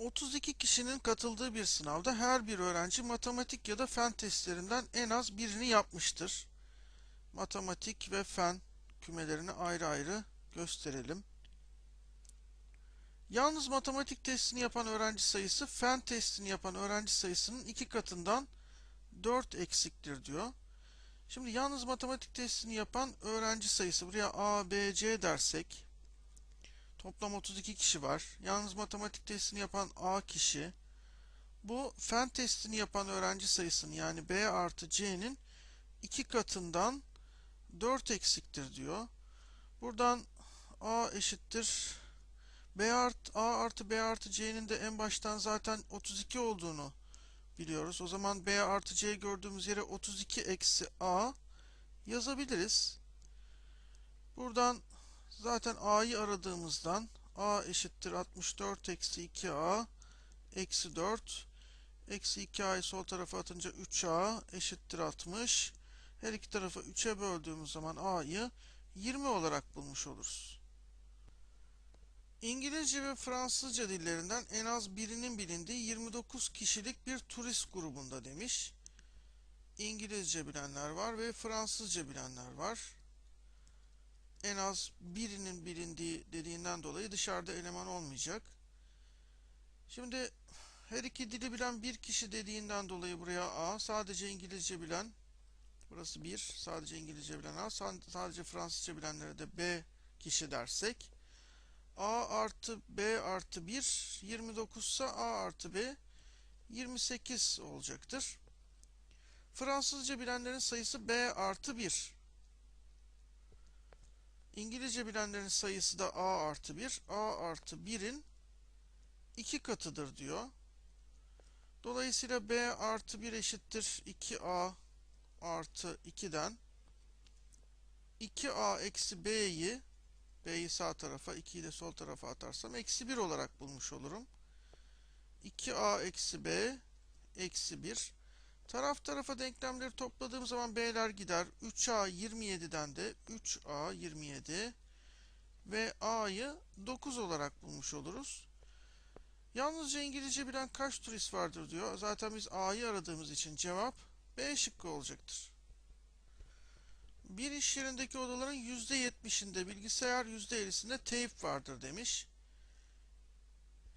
32 kişinin katıldığı bir sınavda her bir öğrenci matematik ya da fen testlerinden en az birini yapmıştır. Matematik ve fen kümelerini ayrı ayrı gösterelim. Yalnız matematik testini yapan öğrenci sayısı fen testini yapan öğrenci sayısının iki katından 4 eksiktir diyor. Şimdi yalnız matematik testini yapan öğrenci sayısı buraya A, B, C dersek toplam 32 kişi var. Yalnız matematik testini yapan A kişi bu fen testini yapan öğrenci sayısının yani B artı C'nin iki katından 4 eksiktir diyor. Buradan A eşittir B artı A artı B artı C'nin de en baştan zaten 32 olduğunu biliyoruz. O zaman B artı C gördüğümüz yere 32 eksi A yazabiliriz. Buradan zaten A'yı aradığımızdan A eşittir 64 eksi 2A eksi 4 eksi 2A'yı sol tarafa atınca 3A eşittir 60. Her iki tarafı 3'e böldüğümüz zaman A'yı 20 olarak bulmuş oluruz. İngilizce ve Fransızca dillerinden en az birinin bilindiği 29 kişilik bir turist grubunda demiş. İngilizce bilenler var ve Fransızca bilenler var. En az birinin bilindiği dediğinden dolayı dışarıda eleman olmayacak. Şimdi her iki dili bilen bir kişi dediğinden dolayı buraya A, sadece İngilizce bilen, burası 1, sadece İngilizce bilen A, sadece Fransızca bilenlere de B kişi dersek, A artı B artı 1 29 ise A artı B 28 olacaktır. Fransızca bilenlerin sayısı B artı 1. İngilizce bilenlerin sayısı da A artı 1. A artı 1'in 2 katıdır diyor. Dolayısıyla B artı 1 eşittir 2A artı 2'den 2A eksi B'yi B'yi sağ tarafa, 2'yi de sol tarafa atarsam eksi 1 olarak bulmuş olurum. 2A eksi B eksi 1. Taraf tarafa denklemleri topladığım zaman B'ler gider. 3A 27'den de 3A 27 ve A'yı 9 olarak bulmuş oluruz. Yalnızca İngilizce bilen kaç turist vardır diyor. Zaten biz A'yı aradığımız için cevap B şıkkı olacaktır. Bir iş yerindeki odaların %70'inde bilgisayar, %50'sinde teyp vardır demiş.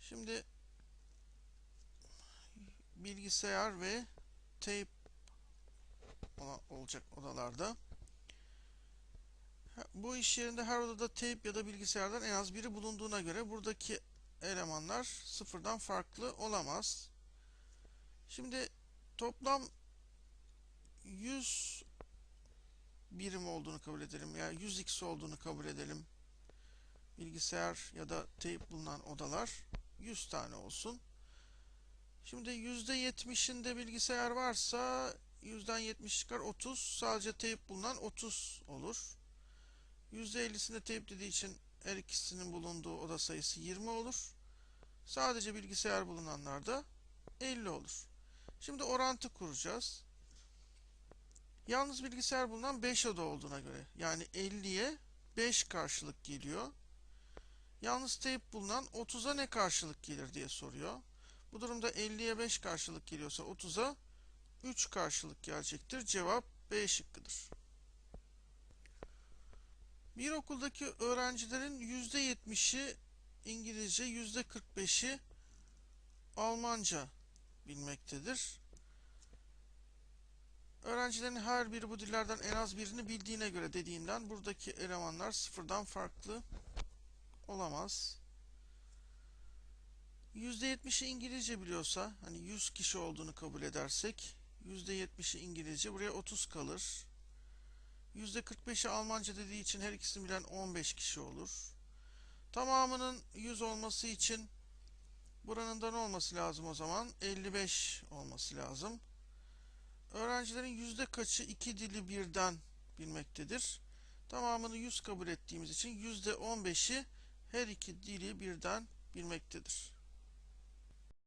Şimdi bilgisayar ve teyp olacak odalarda. Bu iş yerinde her odada teyp ya da bilgisayardan en az biri bulunduğuna göre buradaki elemanlar sıfırdan farklı olamaz. Şimdi toplam 100 birim olduğunu kabul edelim. Yani 100x olduğunu kabul edelim. Bilgisayar ya da teyp bulunan odalar 100 tane olsun. Şimdi %70'inde bilgisayar varsa yüzden 70 çıkar 30. Sadece teyp bulunan 30 olur. %50'sinde teyp dediği için her ikisinin bulunduğu oda sayısı 20 olur. Sadece bilgisayar bulunanlar da 50 olur. Şimdi orantı kuracağız. Yalnız bilgisayar bulunan 5 oda olduğuna göre yani 50'ye 5 karşılık geliyor. Yalnız teyp bulunan 30'a ne karşılık gelir diye soruyor. Bu durumda 50'ye 5 karşılık geliyorsa 30'a 3 karşılık gelecektir. Cevap B şıkkıdır. Bir okuldaki öğrencilerin %70'i İngilizce, %45'i Almanca bilmektedir. Öğrencilerin her biri bu dillerden en az birini bildiğine göre dediğinden buradaki elemanlar sıfırdan farklı olamaz. %70'i İngilizce biliyorsa, hani 100 kişi olduğunu kabul edersek, %70'i İngilizce, buraya 30 kalır. %45'i Almanca dediği için her ikisini bilen 15 kişi olur. Tamamının 100 olması için buranın da ne olması lazım o zaman? 55 olması lazım. Öğrencilerin yüzde kaçı iki dili birden bilmektedir? Tamamını 100 kabul ettiğimiz için yüzde 15'i her iki dili birden bilmektedir.